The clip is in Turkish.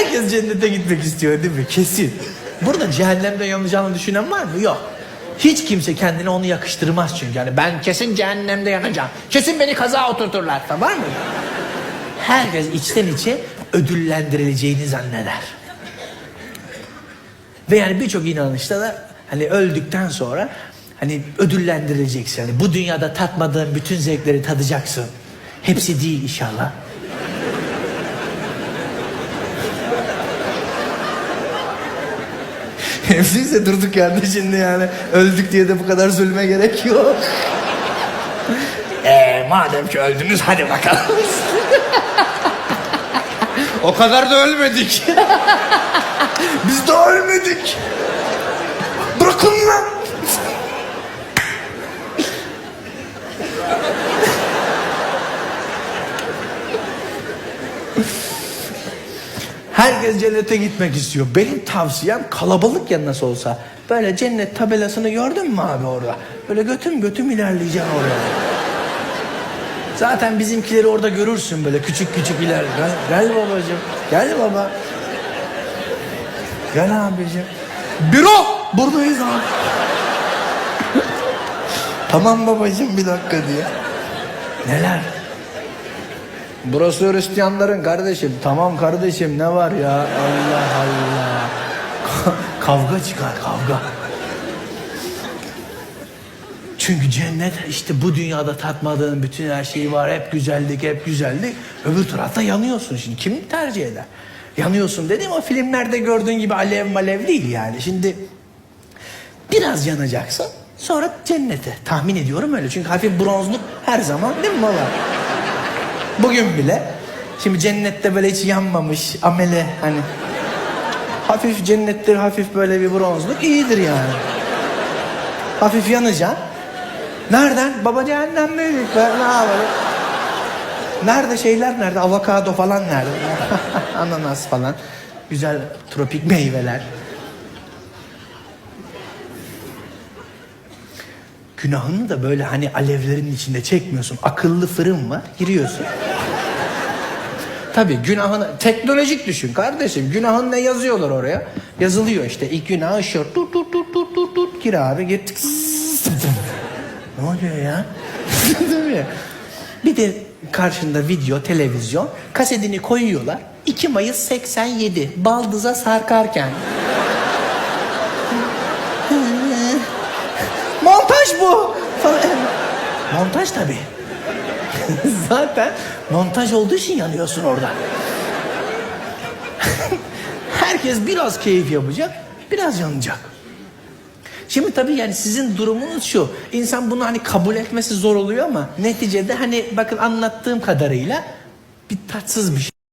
Herkes cennete gitmek istiyor değil mi? Kesin. Burada cehennemde yanacağını düşünen var mı? Yok. Hiç kimse kendine onu yakıştırmaz çünkü. Yani ben kesin cehennemde yanacağım. Kesin beni kaza oturturlar. Tamam mı? Herkes içten içe ödüllendirileceğini zanneder. Ve yani birçok inanışta da hani öldükten sonra hani ödüllendirileceksin. Hani bu dünyada tatmadığın bütün zevkleri tadacaksın. Hepsi değil inşallah. Hepsiyse durduk yerde şimdi yani öldük diye de bu kadar zulme gerek yok. Eee madem ki öldünüz hadi bakalım. o kadar da ölmedik. Biz de ölmedik. Bırakın lan. Herkes cennete gitmek istiyor. Benim tavsiyem kalabalık ya nasıl olsa. Böyle cennet tabelasını gördün mü abi orada? Böyle götüm götüm ilerleyeceksin oraya. Zaten bizimkileri orada görürsün böyle küçük küçük iler. Gel, gel babacığım. Gel baba. Gel abicim. Büro! Buradayız abi. tamam babacığım bir dakika diye. Neler? Burası Hristiyanların kardeşim. Tamam kardeşim ne var ya? Allah Allah. Ka- kavga çıkar kavga. Çünkü cennet işte bu dünyada tatmadığın bütün her şeyi var. Hep güzellik, hep güzellik. Öbür tarafta yanıyorsun şimdi. Kim tercih eder? Yanıyorsun dedim o filmlerde gördüğün gibi alev malev değil yani. Şimdi biraz yanacaksın sonra cennete. Tahmin ediyorum öyle. Çünkü hafif bronzluk her zaman değil mi baba? Bugün bile. Şimdi cennette böyle hiç yanmamış amele hani. Hafif cennette hafif böyle bir bronzluk iyidir yani. Hafif yanacaksın. Nereden? Baba cehennemdeydik be. Ne yapalım? Nerede şeyler nerede? Avokado falan nerede? Ananas falan. Güzel tropik meyveler. Günahını da böyle hani alevlerin içinde çekmiyorsun. Akıllı fırın var. Giriyorsun. Tabii günahını teknolojik düşün kardeşim. Günahın ne yazıyorlar oraya? Yazılıyor işte. İlk günahı şu. Tut tut tut tut tut tut. Gir abi gir. Ne oluyor ya? Değil mi? Bir de karşında video, televizyon. Kasetini koyuyorlar. 2 Mayıs 87. Baldıza sarkarken. Montaj bu. Falan. Montaj tabii. Zaten montaj olduğu için yanıyorsun orada. Herkes biraz keyif yapacak, biraz yanacak. Şimdi tabii yani sizin durumunuz şu. İnsan bunu hani kabul etmesi zor oluyor ama neticede hani bakın anlattığım kadarıyla bir tatsız bir şey.